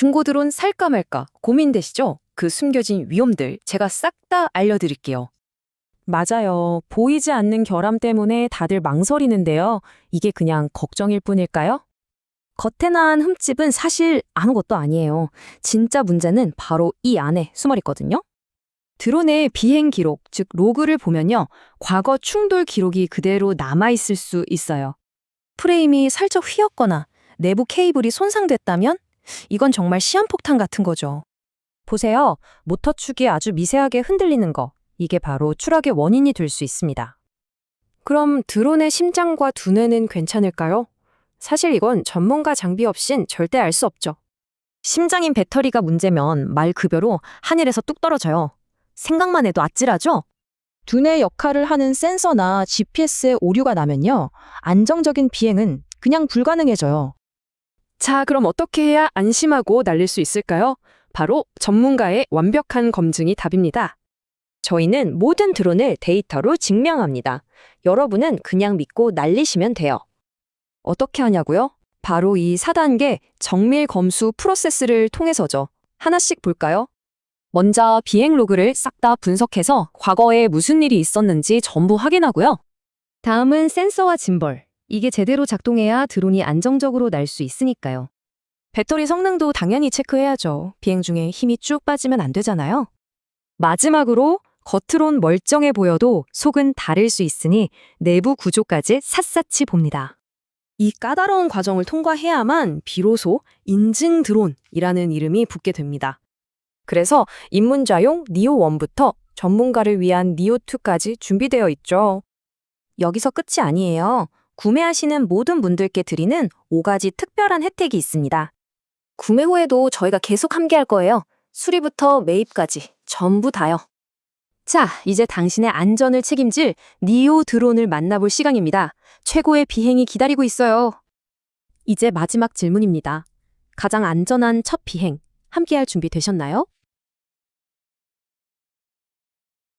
중고 드론 살까 말까 고민되시죠? 그 숨겨진 위험들 제가 싹 다 알려드릴게요. 맞아요. 보이지 않는 결함 때문에 다들 망설이는데요. 이게 그냥 걱정일 뿐일까요? 겉에 나한 흠집은 사실 아무것도 아니에요. 진짜 문제는 바로 이 안에 숨어 있거든요. 드론의 비행 기록, 즉 로그를 보면요. 과거 충돌 기록이 그대로 남아 있을 수 있어요. 프레임이 살짝 휘었거나 내부 케이블이 손상됐다면 이건 정말 시한폭탄 같은 거죠. 보세요. 모터 축이 아주 미세하게 흔들리는 거. 이게 바로 추락의 원인이 될 수 있습니다. 그럼 드론의 심장과 두뇌는 괜찮을까요? 사실 이건 전문가 장비 없인 절대 알 수 없죠. 심장인 배터리가 문제면 말 급여로 하늘에서 뚝 떨어져요. 생각만 해도 아찔하죠? 두뇌 역할을 하는 센서나 GPS에 오류가 나면요. 안정적인 비행은 그냥 불가능해져요. 자, 그럼 어떻게 해야 안심하고 날릴 수 있을까요? 바로 전문가의 완벽한 검증이 답입니다. 저희는 모든 드론을 데이터로 증명합니다. 여러분은 그냥 믿고 날리시면 돼요. 어떻게 하냐고요? 바로 이 4단계 정밀 검수 프로세스를 통해서죠. 하나씩 볼까요? 먼저 비행 로그를 싹 다 분석해서 과거에 무슨 일이 있었는지 전부 확인하고요. 다음은 센서와 짐벌. 이게 제대로 작동해야 드론이 안정적으로 날 수 있으니까요. 배터리 성능도 당연히 체크해야죠. 비행 중에 힘이 쭉 빠지면 안 되잖아요. 마지막으로 겉으론 멀쩡해 보여도 속은 다를 수 있으니 내부 구조까지 샅샅이 봅니다. 이 까다로운 과정을 통과해야만 비로소 인증 드론이라는 이름이 붙게 됩니다. 그래서 입문자용 니오1부터 전문가를 위한 니오2까지 준비되어 있죠. 여기서 끝이 아니에요. 구매하시는 모든 분들께 드리는 5가지 특별한 혜택이 있습니다. 구매 후에도 저희가 계속 함께할 거예요. 수리부터 매입까지 전부 다요. 자, 이제 당신의 안전을 책임질 니오 드론을 만나볼 시간입니다. 최고의 비행이 기다리고 있어요. 이제 마지막 질문입니다. 가장 안전한 첫 비행, 함께할 준비 되셨나요?